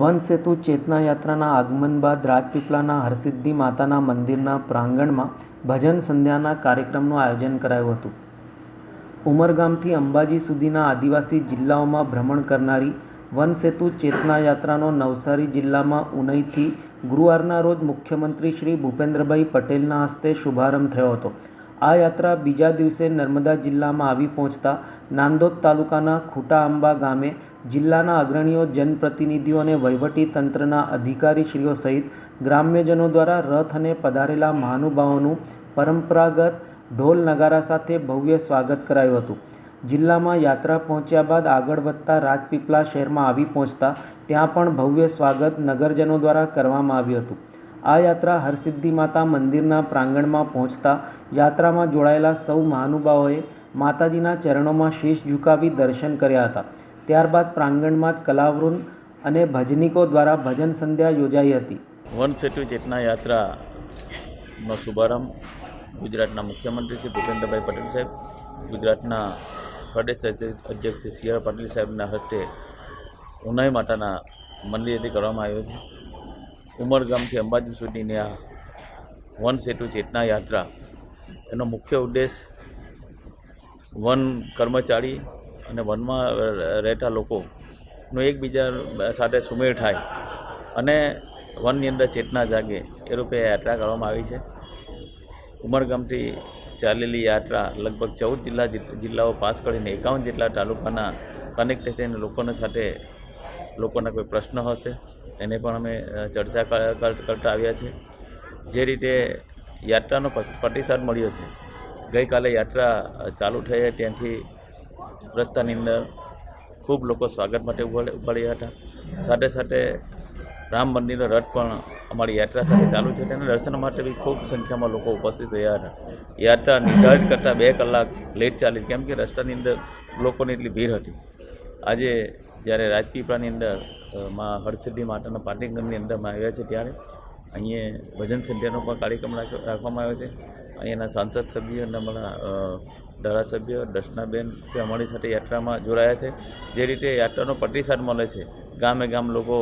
One સેતુ ચેતના યાત્રાના આગમન બાદ રાજપીપળાના હરસિદ્ધિ માતાના મંદિરના પ્રાંગણમાં ભજન સંધ્યાના કાર્યક્રમનું આયોજન કરાયું હતું. ઉમરગામથી અંબાજી સુધીના આદિવાસી જિલ્લાઓમાં ભ્રમણ કરનારી વનસેતુ ચેતના યાત્રાનો નવસારી જિલ્લામાં ઉનઈથી ગુરુવારના રોજ મુખ્યમંત્રી શ્રી ભૂપેન્દ્રભાઈ પટેલના હસ્તે શુભારંભ થયો હતો. આ યાત્રા બીજા દિવસે નર્મદા જિલ્લામાં આવી પહોંચતા નાંદોદ તાલુકાના ખૂટાઆંબા ગામે જિલ્લાના અગ્રણીઓ જનપ્રતિનિધિઓ અને વહીવટી તંત્રના અધિકારીશ્રીઓ સહિત ગ્રામ્યજનો દ્વારા રથ અને પધારેલા મહાનુભાવોનું પરંપરાગત ઢોલ નગારા સાથે ભવ્ય સ્વાગત કરાયું હતું. જિલ્લામાં યાત્રા પહોંચ્યા બાદ આગળ વધતા રાજપીપળા શહેરમાં આવી પહોંચતા ત્યાં પણ ભવ્ય સ્વાગત નગરજનો દ્વારા કરવામાં આવ્યું હતું. આ યાત્રા હરસિદ્ધિ માતા મંદિરના પ્રાંગણમાં પહોંચતા યાત્રામાં જોડાયેલા સૌ મહાનુભાવોએ માતાજીના ચરણોમાં શીશ ઝુકાવી દર્શન કર્યા હતા. ત્યારબાદ પ્રાંગણમાં જ કલાવૃંદ અને ભજનીકો દ્વારા ભજન સંધ્યા યોજાઈ હતી. વન સેતુ ચેતના યાત્રાનો શુભારંભ ગુજરાતના મુખ્યમંત્રી શ્રી ભૂપેન્દ્રભાઈ પટેલ સાહેબ, ગુજરાતના પ્રદેશ અધ્યક્ષ શ્રી સી આર પાટીલ સાહેબના હસ્તે ઉનાઈ માતાના મંદિરેથી કરવામાં આવ્યો છે. ઉમરગામથી અંબાજી સુધીની આ વન સેતુ ચેતના યાત્રા. એનો મુખ્ય ઉદ્દેશ વન કર્મચારી અને વનમાં રહેતા લોકોનો એકબીજા સાથે સુમેળ થાય અને વનની અંદર ચેતના જાગે. એ રૂપે યાત્રા કરવામાં આવી છે. ઉમરગામથી ચાલેલી યાત્રા લગભગ ચૌદ જિલ્લા જિલ્લાઓ પાસ કરીને એકાવન જેટલા તાલુકાના કનેક્ટેડ લોકોને સાથે લોકોના કોઈ પ્રશ્ન હશે, એને પણ અમે ચર્ચા કરતા આવ્યા છીએ. જે રીતે યાત્રાનો પ્રતિસાદ મળ્યો છે, ગઈકાલે યાત્રા ચાલુ થઈ ત્યાંથી રસ્તાની અંદર ખૂબ લોકો સ્વાગત માટે ઊભા હતા. સાથે સાથે રામ મંદિરનો રથ પણ અમારી યાત્રા સાથે ચાલુ છે, તેના દર્શન માટે બી ખૂબ સંખ્યામાં લોકો ઉપસ્થિત રહ્યા હતા. યાત્રા નિર્ધારિત કરતાં બે કલાક લેટ ચાલી, કેમ કે રસ્તાની અંદર લોકોની એટલી ભીડ હતી. આજે જ્યારે રાજપીપળાની અંદરમાં હરસિદ્ધિ માતાના પાટીગંજની અંદરમાં આવ્યા છે ત્યારે અહીંયા ભજન સંધ્યાનો પણ કાર્યક્રમ રાખવામાં આવ્યો છે. અહીંયાના સાંસદ સભ્યો અને અમારા ધારાસભ્ય દર્શનાબેન તે અમારી સાથે યાત્રામાં જોડાયા છે. જે રીતે યાત્રાનો પ્રતિસાદ મળે છે, ગામે ગામ લોકો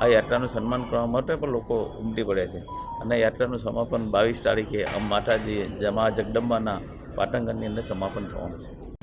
આ યાત્રાનું સન્માન કરવા માટે પણ લોકો ઉમટી પડ્યા છે. અને યાત્રાનું સમાપન બાવીસ તારીખે માતાજી જમા જગદંબાના પાટણગઢની અંદર સમાપન થવાનું છે.